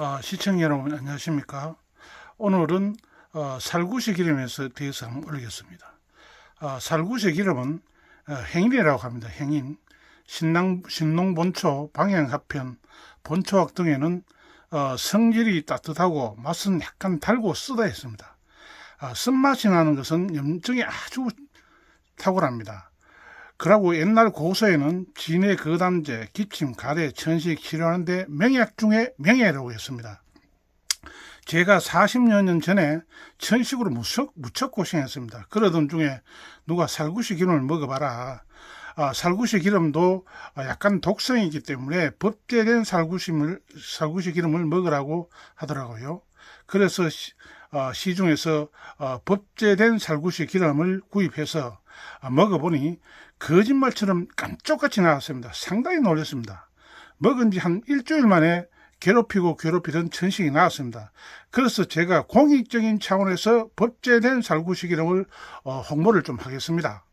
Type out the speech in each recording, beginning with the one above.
어, 시청자 여러분 안녕하십니까? 오늘은 어, 살구시 기름에 대해서 한번 올리겠습니다. 어, 살구시 기름은 어, 행인이라고 합니다. 행인. 신당, 신농본초, 방향합편, 본초학 등에는 어, 성질이 따뜻하고 맛은 약간 달고 쓰다 했습니다. 아, 쓴맛이 나는 것은 염증이 아주 탁월합니다. 그러고 옛날 고서에는 진해 거담제, 기침, 가래, 천식 치료하는데 명약 중에 명예라고 했습니다. 제가 40여 년 전에 천식으로 무척, 무척 고생했습니다. 그러던 중에 누가 살구시 기름을 먹어봐라. 아, 살구시 기름도 약간 독성이기 때문에 법제된 살구심을, 살구시 기름을 먹으라고 하더라고요. 그래서 시, 어, 시중에서 어, 법제된 살구시 기름을 구입해서 아, 먹어보니 거짓말처럼 깜짝같이 나왔습니다. 상당히 놀랐습니다. 먹은 지 한 일주일 만에 괴롭히고 괴롭히던 천식이 나왔습니다. 그래서 제가 공익적인 차원에서 법제된 살구시 기름을 어, 홍보를 좀 하겠습니다.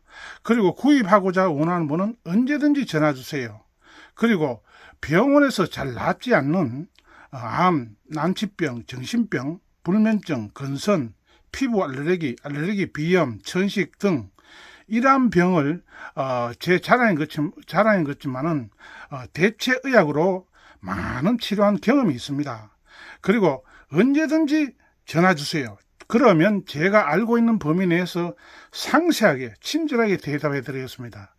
그리고 구입하고자 원하는 분은 언제든지 전화 주세요. 그리고 병원에서 잘 낫지 않는 어, 암, 난치병, 정신병, 불면증, 건선, 피부 알레르기, 알레르기 비염, 천식 등 이러한 병을 어, 제 자랑인 것지 자랑인 것지만은 어, 대체 의학으로 많은 치료한 경험이 있습니다. 그리고 언제든지 전화 주세요. 그러면 제가 알고 있는 범위 내에서 상세하게 친절하게 대답해 드리겠습니다.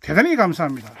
대단히 감사합니다.